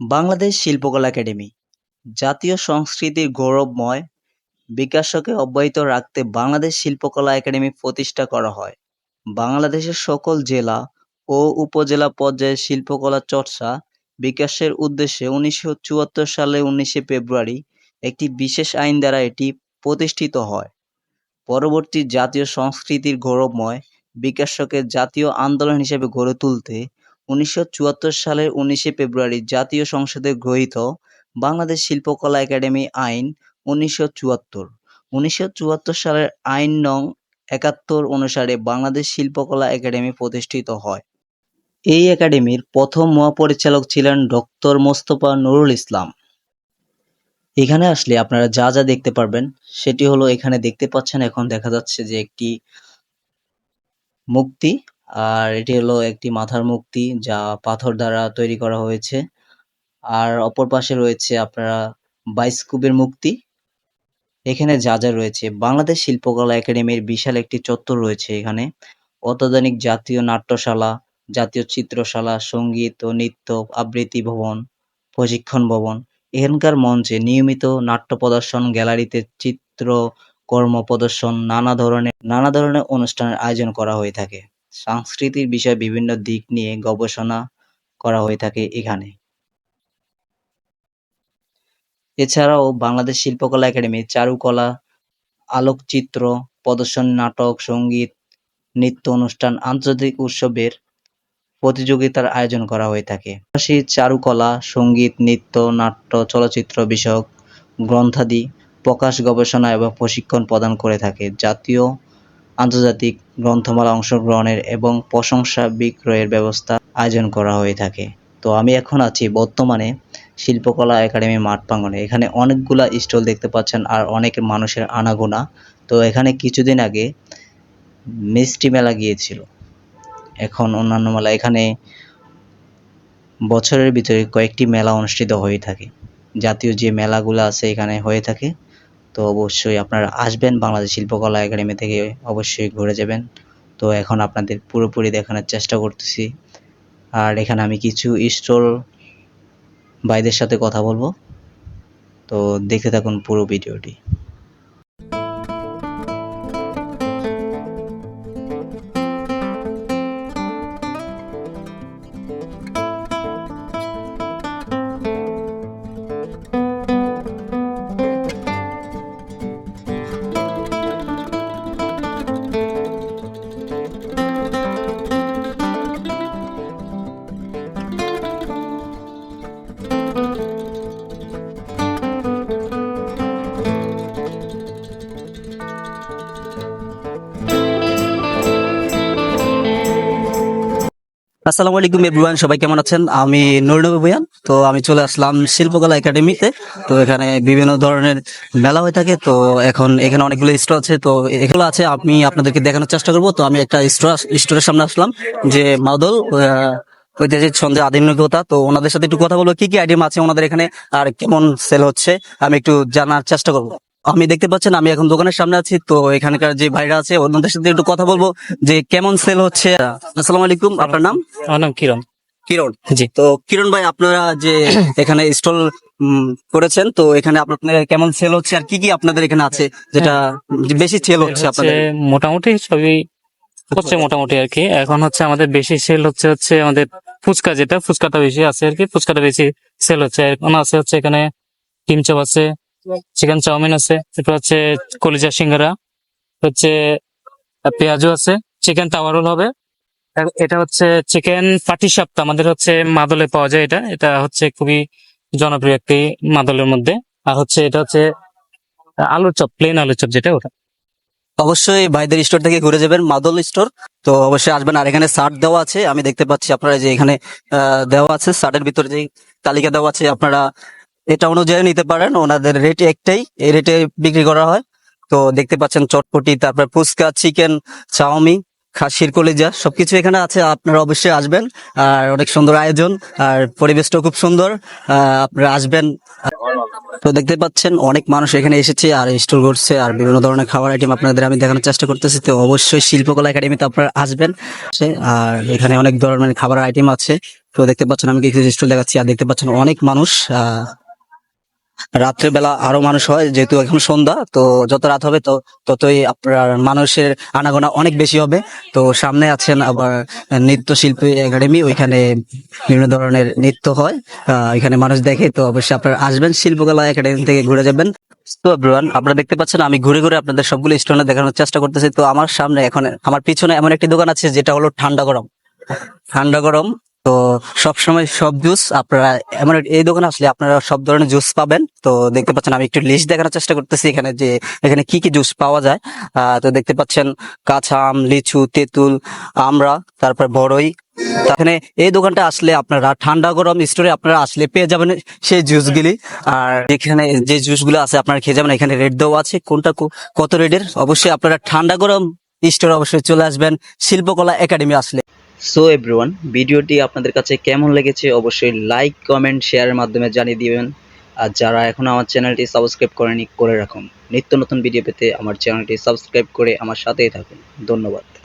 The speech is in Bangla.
বাংলাদেশ শিল্পকলা একাডেমি, জাতীয় সংস্কৃতির গৌরবময় বিকাশকে অব্যাহত রাখতে বাংলাদেশ শিল্পকলা একাডেমি প্রতিষ্ঠা করা হয়। বাংলাদেশের সকল জেলা ও উপজেলা পর্যায়ে শিল্পকলা চর্চা বিকাশের উদ্দেশ্যে উনিশশো চুয়াত্তর সালে উনিশে ফেব্রুয়ারি একটি বিশেষ আইন দ্বারা এটি প্রতিষ্ঠিত হয়। পরবর্তী জাতীয় সংস্কৃতির গৌরবময় বিকাশকে জাতীয় আন্দোলন হিসেবে গড়ে তুলতে উনিশশো চুয়াত্তর সালের উনিশে ফেব্রুয়ারি জাতীয় সংসদে গৃহীত বাংলাদেশ শিল্পকলা একাডেমি আইন উনিশশো চুয়াত্তর। উনিশশো চুয়াত্তর সালের আইন নং একাত্তর অনুসারে বাংলাদেশ শিল্পকলা একাডেমি প্রতিষ্ঠিত হয়। এই একাডেমির প্রথম মহাপরিচালক ছিলেন ডক্টর মোস্তফা নুরুল ইসলাম। এখানে আসলে আপনারা যা যা দেখতে পারবেন, সেটি হলো এখানে দেখতে পাচ্ছেন, এখন দেখা যাচ্ছে যে একটি মূর্তি আর এটি হলো একটি মাথার মূর্তি যা পাথর দ্বারা তৈরি করা হয়েছে। আর অপর পাশে রয়েছে আপনারা বাইস্কুপের মূর্তি এখানে যা যা রয়েছে, বাংলাদেশ শিল্পকলা একাডেমির বিশাল একটি চত্বর রয়েছে এখানে। অত্যাধুনিক জাতীয় নাট্যশালা, জাতীয় চিত্রশালা, সংগীত ও নৃত্য, আবৃত্তি ভবন, প্রশিক্ষণ ভবন। এখানকার মঞ্চে নিয়মিত নাট্য প্রদর্শন, গ্যালারিতে চিত্র কর্ম প্রদর্শন, নানা ধরনের নানা ধরনের অনুষ্ঠানের আয়োজন করা হয়ে থাকে। সাংস্কৃতিক বিষয়ে বিভিন্ন দিক নিয়ে গবেষণা করা হয়ে থাকে এখানে। এছাড়াও বাংলাদেশ শিল্পকলা একাডেমি, চারুকলা, আলোকচিত্র, প্রদর্শন, নাটক, সংগীত, নৃত্য অনুষ্ঠান, আন্তর্জাতিক উৎসবের প্রতিযোগিতার আয়োজন করা হয়ে থাকে। চারুকলা, সংগীত, নৃত্য, নাট্য, চলচ্চিত্র বিষয়ক গ্রন্থাদি প্রকাশ, গবেষণা এবং প্রশিক্ষণ প্রদান করে থাকে। জাতীয় আন্তর্জাতিক গ্রন্থমেলা অংশগ্রহণের এবং প্রশংসা বিক্রয়ের ব্যবস্থা আয়োজন করা হয়ে থাকে। তো আমি এখন আছি বর্তমানে শিল্পকলা একাডেমি মাঠ প্রাঙ্গণে। এখানে অনেকগুলা স্টল দেখতে পাচ্ছেন আর অনেক মানুষের আনাগোনা। তো এখানে কিছুদিন আগে মিষ্টি মেলা গিয়েছিল। এখন অন্যান্য মেলা, এখানে বছরের ভিতরে কয়েকটি মেলা অনুষ্ঠিত হয়ে থাকে। জাতীয় যে মেলাগুলো আছে এখানে হয়ে থাকে তো অবশ্যই আপনারা আসবেন বাংলাদেশ শিল্পকলা একাডেমি থেকে অবশ্যই ঘুরে যাবেন। তো এখন আপনাদের পুরোপুরি দেখানোর চেষ্টা করতেছি। আর এখানে আমি কিছু স্টল ভাইদের সাথে কথা বলব। তো দেখে থাকুন পুরো ভিডিওটি। আসসালামু আলাইকুম এভরিওয়ান সবাই কেমন আছেন? আমি নুরনবী ভুয়ান তো আমি চলে আসলাম শিল্পকলা একাডেমিতে। তো এখানে বিভিন্ন ধরনের মেলা হয়ে থাকে। তো এখন এখানে অনেকগুলো স্টোর আছে। তো এগুলো আছে, আমি আপনাদেরকে দেখানোর চেষ্টা করব। তো আমি একটা স্টোর স্টোরের সামনে আসলাম, যে মাদল ঐতিহাসিক ছন্দে আধুনিকতা তো ওনাদের সাথে একটু কথা বলব, কি কি আইটেম আছে ওনাদের এখানে, আর কেমন সেল হচ্ছে, আমি একটু জানার চেষ্টা করব। আমি দেখতে পাচ্ছেন আমি এখন দোকানের সামনে আছি। তো এখানকার যে ভাইরা আছে ওনাদের সাথে একটু কথা বলব যে কেমন সেল হচ্ছে। আসসালামু আলাইকুম আপনার নাম? আমার নাম কিরণ। কিরণ। জি। তো কিরণ ভাই আপনারা যে এখানে স্টল করেছেন তো এখানে আপনাদের কেমন সেল হচ্ছে আর কি কি আপনাদের এখানে আছে যেটা বেশি সেল হচ্ছে আপনাদের? মোটামুটি সবই হচ্ছে মোটামুটি আর কি। এখন হচ্ছে আমাদের বেশি সেল হচ্ছে হচ্ছে আমাদের ফুচকা যেটা ফুচকাটা বেশি আছে আর কি ফুচকাটা বেশি সেল হচ্ছে। এখন আছে হচ্ছে এখানে ডিম চপ আছে চিকেন চাউমিন আছে, এরপর হচ্ছে কলিজা সিঙ্গারা, হচ্ছে পেঁয়াজু আছে, চিকেন তাওয়া রোল হবে। এটা হচ্ছে চিকেন পাটি সাপ্তা আমাদের হচ্ছে মাদলে পাওয়া যায় এটা এটা হচ্ছে খুবই জনপ্রিয় একটি মাদলের মধ্যে। আর হচ্ছে এটা হচ্ছে আলুর চপ প্লেন আলুর চপ যেটা ওটা। অবশ্যই ভাইদের স্টোর থেকে ঘুরে যাবেন, মাদল স্টোর তো অবশ্যই আসবেন, আর এখানে শার্ট দেওয়া আছে, আমি দেখতে পাচ্ছি আপনারা যে এখানে দেওয়া আছে শার্টের ভিতরে যে তালিকা দেওয়া আছে, আপনারা এটা অনুযায়ী নিতে পারেন। ওনাদের রেট একটাই। এই রেটে বিক্রি করা হয়। তো দেখতে পাচ্ছেন চটপটি তারপর ফুচকা চিকেন চাউমিন খাসির কলিজা সবকিছু এখানে আছে। আপনারা অবশ্যই আসবেন। আর অনেক সুন্দর আয়োজন। আর পরিবেশটাও খুব সুন্দর। আপনারা আসবেন। তো দেখতে পাচ্ছেন অনেক মানুষ এখানে এসেছে আর স্টোর করছে আর বিভিন্ন ধরনের খাবার আইটেম আপনাদের আমি দেখানোর চেষ্টা করতেছি। তো অবশ্যই শিল্পকলা একাডেমিতে আপনারা আসবেন। আর এখানে অনেক ধরনের খাবার আইটেম আছে। তো দেখতে পাচ্ছেন আমি কিছু স্টল দেখাচ্ছি। আর দেখতে পাচ্ছেন অনেক মানুষ আহ, রাত্রের বেলা আরও মানুষ হয়, যেহেতু এখন সন্ধ্যা, তো যত রাত হবে তো ততই আপনার মানুষের আনাগোনা অনেক বেশি হবে। তো সামনে আছেন আবার নৃত্য শিল্পী একাডেমি, ওইখানে বিভিন্ন ধরনের নৃত্য হয়। এখানে মানুষ দেখে তো অবশ্যই আপনারা আসবেন, শিল্পকলা একাডেমি থেকে ঘুরে যাবেন। তো এভরিওয়ান আপনারা দেখতে পাচ্ছেন আমি ঘুরে ঘুরে আপনাদের সবগুলো স্টলে দেখানোর চেষ্টা করতেছি। তো আমার সামনে এখন, আমার পিছনে এমন একটি দোকান আছে, যেটা হলো ঠান্ডা গরম। ঠান্ডা গরম তো সব সময় সব জুস আপনারা, এমন এই দোকানে আসলে আপনারা সব ধরনের জুস পাবেন। তো দেখতে পাচ্ছেন আমি একটু লিস্ট দেখানোর চেষ্টা করতেছি এখানে যে, এখানে কি কি জুস পাওয়া যায়। তো দেখতে পাচ্ছেন কাঁচা আম, লিচু, তেঁতুল আমরা তারপর বড়ই। এখানে এই দোকানটা আসলে আপনারা ঠান্ডা গরম স্টোরে আপনারা আসলে পেয়ে যাবেন সেই জুসগুলি। আর এখানে যে জুসগুলো আছে আপনারা খেয়ে যাবেন, এখানে রেট দেওয়া আছে। কোনটা কত রেটের অবশ্যই আপনারা ঠান্ডা গরম স্টোরে অবশ্যই চলে আসবেন। শিল্পকলা একাডেমি আসলে। সো এভরিওয়ান ভিডিওটি আপনাদের কাছে কেমন লেগেছে অবশ্যই লাইক কমেন্ট শেয়ারের মাধ্যমে জানিয়ে দিবেন। আর যারা এখনও আমার চ্যানেলটি সাবস্ক্রাইব করেনি, করে রাখুন। নিত্য নতুন ভিডিও পেতে আমার চ্যানেলটি সাবস্ক্রাইব করে আমার সাথেই থাকুন। ধন্যবাদ।